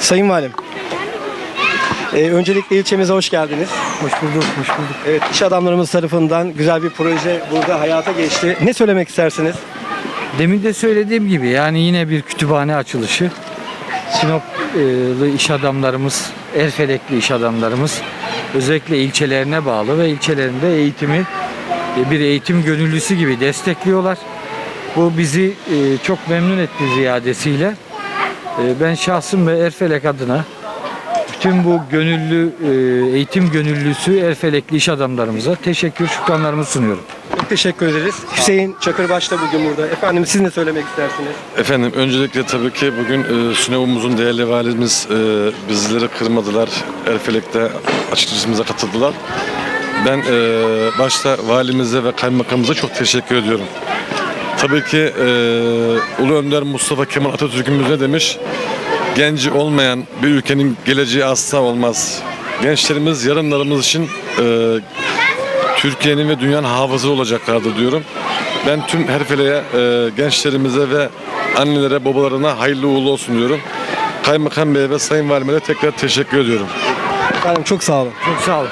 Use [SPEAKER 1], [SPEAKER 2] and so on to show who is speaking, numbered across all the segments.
[SPEAKER 1] Sayın Valim. Ee, öncelikle ilçemize hoş geldiniz.
[SPEAKER 2] Hoş bulduk, hoş bulduk.
[SPEAKER 1] Evet, iş adamlarımız tarafından güzel bir proje burada hayata geçti. Ne söylemek istersiniz?
[SPEAKER 2] Demin de söylediğim gibi yani yine bir kütüphane açılışı. Sinop'lı iş adamlarımız, Erfelekli iş adamlarımız özellikle ilçelerine bağlı ve ilçelerinde eğitimi e, bir eğitim gönüllüsü gibi destekliyorlar. Bu bizi e, çok memnun etti ziyadesiyle. E, Ben şahsım ve Erfelek adına bütün bu gönüllü e, eğitim gönüllüsü Erfelekli iş adamlarımıza teşekkür şükranlarımı sunuyorum.
[SPEAKER 1] Çok teşekkür ederiz. Hüseyin Çakırbaş da bugün burada. Efendim siz ne söylemek istersiniz?
[SPEAKER 3] Efendim öncelikle tabii ki bugün e, Sünevumuzun değerli valimiz e, bizleri kırmadılar. Erfelek'te açıkçamıza katıldılar. Ben e, başta valimize ve kaymakamımıza çok teşekkür ediyorum. Tabii ki e, Ulu Önder Mustafa Kemal Atatürk'ümüz ne demiş? Genci olmayan bir ülkenin geleceği asla olmaz. Gençlerimiz yarınlarımız için e, Türkiye'nin ve dünyanın hafızası olacaklardır diyorum. Ben tüm herfeleye, e, gençlerimize ve annelere, babalarına hayırlı uğurlu olsun diyorum. Kaymakam Bey ve Sayın Valime tekrar teşekkür ediyorum.
[SPEAKER 1] Efendim çok sağ olun.
[SPEAKER 2] Çok sağ olun.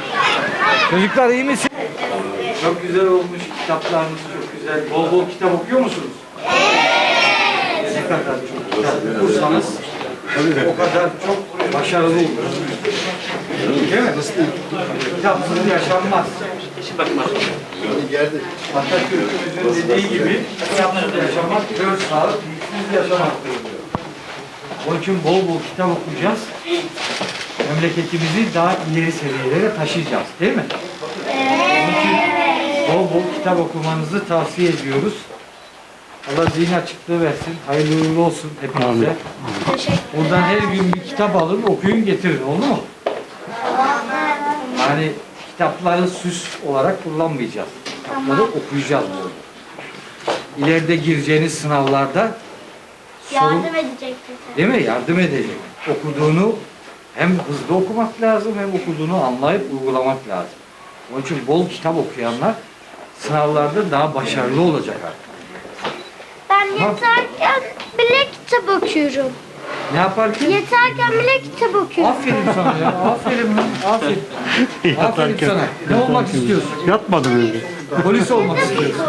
[SPEAKER 2] Çocuklar iyi misin? Çok güzel olmuş kitaplarınız güzel. Bol bol kitap okuyor musunuz? Ne kadar çok kitap okursanız o kadar çok başarılı olursunuz. Değil mi? Kitapsız yaşanmaz. Atatürk'ümüzün dediği gibi kitapsız yaşamak dört sağlık, bilgisiz yaşamaktır diyor. Onun için bol bol kitap okuyacağız memleketimizi daha ileri seviyelere taşıyacağız değil mi? Bol bol kitap okumanızı tavsiye ediyoruz. Allah zihin açıklığı versin. Hayırlı uğurlu olsun hepinize. Buradan her gün bir kitap alın, okuyun, getirin. Oldu mu? Yani kitapları süs olarak kullanmayacağız. Kitapları okuyacağız böyle. İleride gireceğiniz sınavlarda sorun,
[SPEAKER 4] Yardım edecek bize.
[SPEAKER 2] Değil mi? Yardım edecek. Okuduğunu hem hızlı okumak lazım hem okuduğunu anlayıp uygulamak lazım. Onun için bol kitap okuyanlar sınavlarda daha başarılı olacak artık.
[SPEAKER 4] Ben yeterken bile kitap okuyorum.
[SPEAKER 2] Ne yaparken?
[SPEAKER 4] Yeterken bile kitap okuyorum.
[SPEAKER 2] Aferin sana ya. Aferin. Aferin. Aferin sana. Ne olmak istiyorsun?
[SPEAKER 5] Yatmadı böyle.
[SPEAKER 2] Polis olmak istiyorsun.